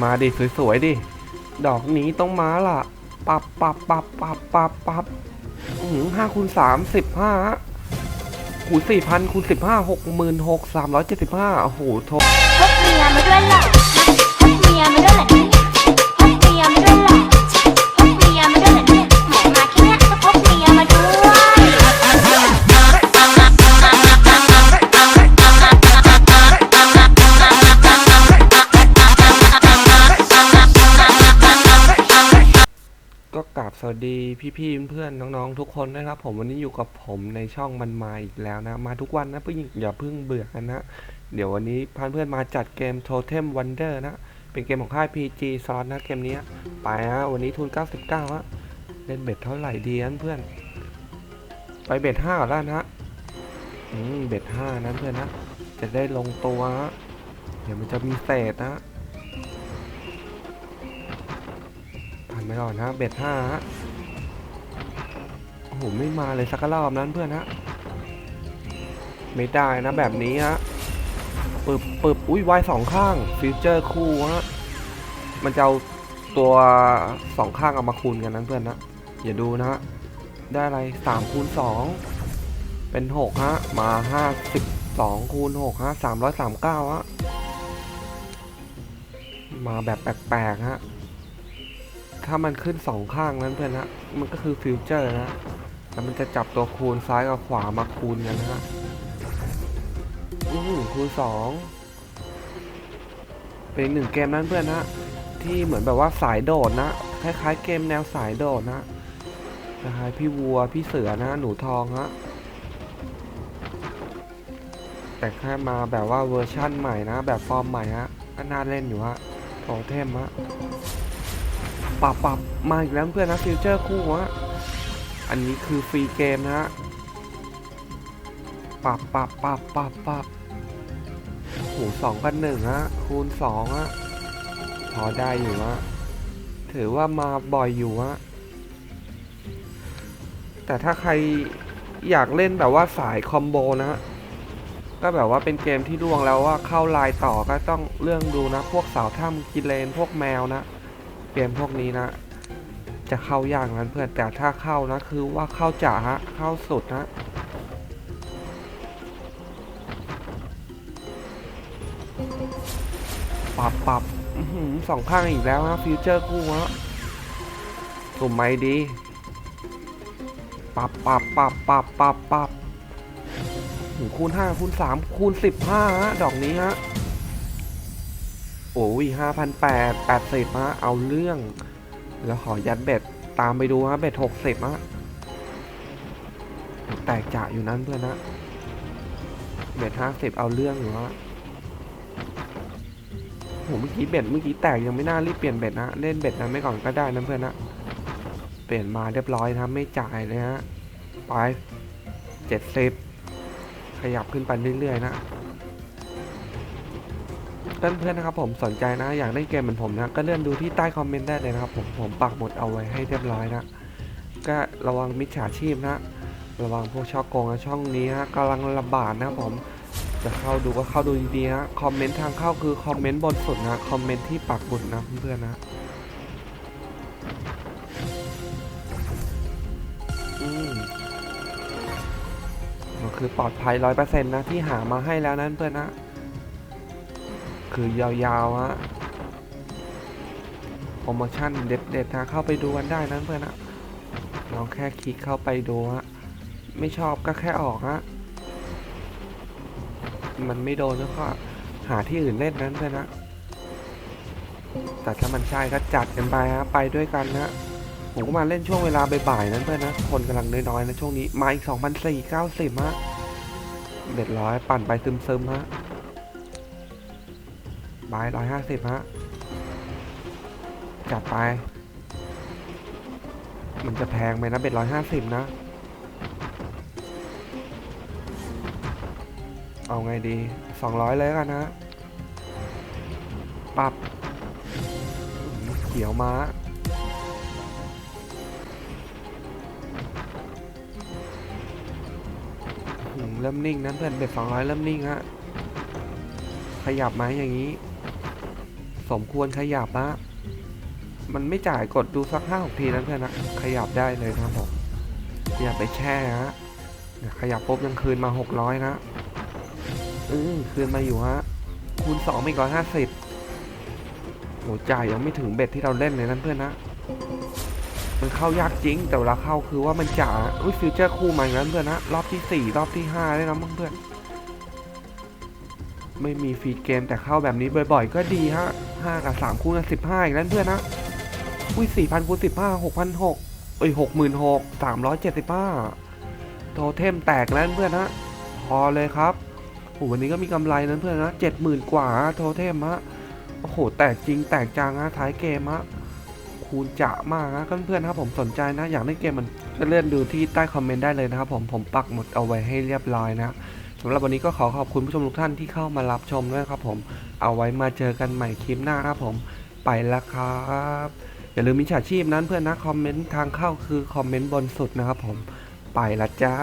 มาดิสวยๆดิ ดอกนี้ต้องมาล่ะ ปับปับปับปับปับปับห้าคูณสามสิบห้าคูณสี่พันคูณสิบห้าหกหมื่นหกสามร้อยเจ็ดสิบห้าโอ้โหโทพกเมียมาด้วยล่ะพกเมียมาด้วยแหละ วัสดีพี่ๆเพื่อนๆน้องๆทุกคนนะครับ ผมวันนี้อยู่กับผมในช่องมันมาอีกแล้วนะ มาทุกวันนะเพื่อนอย่าเพิ่งเบื่อกันนะ เดี๋ยววันนี้พาเพื่อนมาจัดเกม Totem Wonder นะ เป็นเกมของค่าย PG ซอนนะเกมนี้ไปฮะวันนี้ทุน 99ฮะเล่นเบ็ดเท่าไหร่ดีนะเพื่อน ไปเบ็ด5ก่อนแล้วนะอืมเบ็ด5นั้นเพื่อนนะ จะได้ลงตัวฮะเดี๋ยวมันจะมีเศษนะผ่านไปก่อนนะเบ็ดห้าฮะ โอ้โหไม่มาเลยสักรอบนั้นเพื่อนฮะ ไม่ได้นะแบบนี้ฮะปึบปึบอุ้ยวายสองข้างฟิวเจอร์คู่ฮะ มันจะเอาตัวสองข้างเอามาคูณกันนั้นเพื่อนนะ อย่าดูนะฮะ ได้อะไรสามคูณสองเป็นหกฮะ มาห้าสิบสองคูณหกฮะสามร้อยสามเก้าฮะ มาแบบแปลกๆฮะถ้ามันขึ้นสองข้างนั้นเพื่อนนะมันก็คือฟิวเจอร์นะ แล้วมันจะจับตัวคูณซ้ายกับขวามาคูณกันนะฮะอือคูณสองเป็นหนึ่งเกมนั้นเพื่อนนะที่เหมือนแบบว่าสายโดดนะคล้ายๆเกมแนวสายโดดนะคล้ายพี่วัวพี่เสือนะ หนูทองฮะแต่แค่มาแบบว่าเวอร์ชั่นใหม่นะ แบบฟอร์มใหม่ฮะก็น่าเล่นอยู่ฮะโตเทมฮะปรับปรับมาอีกแล้วเพื่อนนะฟิวเจอร์คู่ฮะ อันนี้คือฟรีเกมนะฮะปรับปรับปรับปรับปับโอ้โหสองพันหนึ่งฮะ คูณสองฮะ พอได้อยู่ฮะ ถือว่ามาบ่อยอยู่ฮะ แต่ถ้าใครอยากเล่นแบบว่าสายคอมโบนะฮะ ก็แบบว่าเป็นเกมที่ดวงแล้วว่าเข้าไลน์ต่อก็ต้องเรื่องดูนะ พวกสาวถ้ำกิเลนพวกแมวนะ เกมพวกนี้นะ จะเข้ายากนั้นเพื่อนแต่ถ้าเข้านะคือว่าเข้าจ๋าฮะเข้าสุดนะปรับปรับสองข้างอีกแล้วฮะฟิวเจอร์กู้ฮะสุ่มไม่ดีปรับปรับปรับปรับปรับปรับคูณห้าคูณสามคูณสิบห้าฮะดอกนี้ฮะโอ้ยห้าพันแปดแปดสิบฮะเอาเรื่อง แล้วขอยัดเบ็ดตามไปดูฮะเบ็ดหกสิบฮะแตกจ่าอยู่นั้นเพื่อนนะเบ็ดห้าสิบเอาเรื่องอยู่ฮะโหเมื่อกี้เบ็ดเมื่อกี้แตกยังไม่น่ารีบเปลี่ยนเบ็ดนะเล่นเบ็ดนั้นไม่ก่อนก็ได้นะเพื่อนนะเปลี่ยนมาเรียบร้อยนะไม่จ่ายเลยฮะไปเจ็ดสิบขยับขึ้นไปเรื่อยๆนะ เพื่อนๆนะครับผมสนใจนะอยากเล่นเกมเหมือนผมนะ ก็เลื่อนดูที่ใต้คอมเมนต์ได้เลยนะครับผมผมปักหมดเอาไว้ให้เรียบร้อยนะ ก็ระวังมิจฉาชีพนะ ระวังพวกช่อโกงนะช่องนี้ฮะกำลังระบาดนะครับผมจะเข้าดูก็เข้าดูดีๆนะคอมเมนต์ทางเข้าคือคอมเมนต์บนสุดนะคอมเมนต์ที่ปักหมุดนะเพื่อนๆนะอืมก็คือปลอดภัยร้อยเปอร์เซ็นต์นะที่หามาให้แล้วนั้นเพื่อนนะ คือยาวๆฮะโปรโมชั่นเด็ดๆนะเข้าไปดูกันได้นะเพื่อนนะลองแค่คลิกเข้าไปดูฮะไม่ชอบก็แค่ออกฮะมันไม่โดนแล้วก็หาที่อื่นเล่นนั้นเพื่อนนะแต่ถ้ามันใช่ก็จัดกันไปฮะไปด้วยกันนะผมก็มาเล่นช่วงเวลาบ่ายๆนั้นเพื่อนนะคนกำลังน้อยๆนะช่วงนี้มาอีก 2,490ฮะเด็ดร้อยปั่นไปซึมๆฮะ บายร้อยห้าสิบฮะ จัดไป มันจะแพงไหมนะเบ็ดร้อยห้าสิบนะ เอาไงดีสองร้อยเลยกันนะปรับเขียวมาอื้อเริ่มนิ่งนะเพื่อนเบ็ดสองร้อยเริ่มนิ่งฮะ ขยับไหมอย่างนี้ สมควรขยับนะ มันไม่จ่ายกดดูสักห้าหกทีนั้นเพื่อนนะขยับได้เลยนะผมอย่าไปแช่ฮะขยับปุ๊บยังคืนมาหกร้อยนะอือคืนมาอยู่ฮะคูณสองอีกร้อยห้าสิบโหจ่ายยังไม่ถึงเบ็ดที่เราเล่นเลยนั่นเพื่อนนะมันเข้ายากจริงแต่เวลาเข้าคือว่ามันจ่าอุ้ยฟิวเจอร์คู่มาอย่างนั้นเพื่อนนะรอบที่สี่รอบที่ห้าได้นะเพื่อน ไม่มีฟรีเกมแต่เข้าแบบนี้บ่อยๆ ก็ดีฮะห้ากับสามคูณกับสิบห้าอีกแล้วเพื่อนนะอุ้ยสี่พันคูณสิบห้าหกพันหกเอ้ยหกหมื่นหกสามร้อยเจ็ดสิบห้าโทเทมแตกแล้วเพื่อนนะพอเลยครับโอ้วันนี้ก็มีกำไรนั้นเพื่อนนะเจ็ดหมื่นกว่าโทเทมฮะโอ้โหแตกจริงแตกจังฮะท้ายเกมฮะคูณจะมากนะเพื่อนๆครับผมสนใจนะ อยากเล่นเกมมันก็เลื่อนดูที่ใต้คอมเมนต์ได้เลยนะครับผมผมปักหมุดเอาไว้ให้เรียบร้อยนะ สำหรับวันนี้ก็ขอขอบคุณผู้ชมทุกท่านที่เข้ามารับชมด้วยครับผม เอาไว้มาเจอกันใหม่คลิปหน้าครับผม ไปละครับ อย่าลืมมิจฉาชีพนั้นเพื่อนนะคอมเมนต์ทางเข้าคือคอมเมนต์บนสุดนะครับผม ไปละจ้า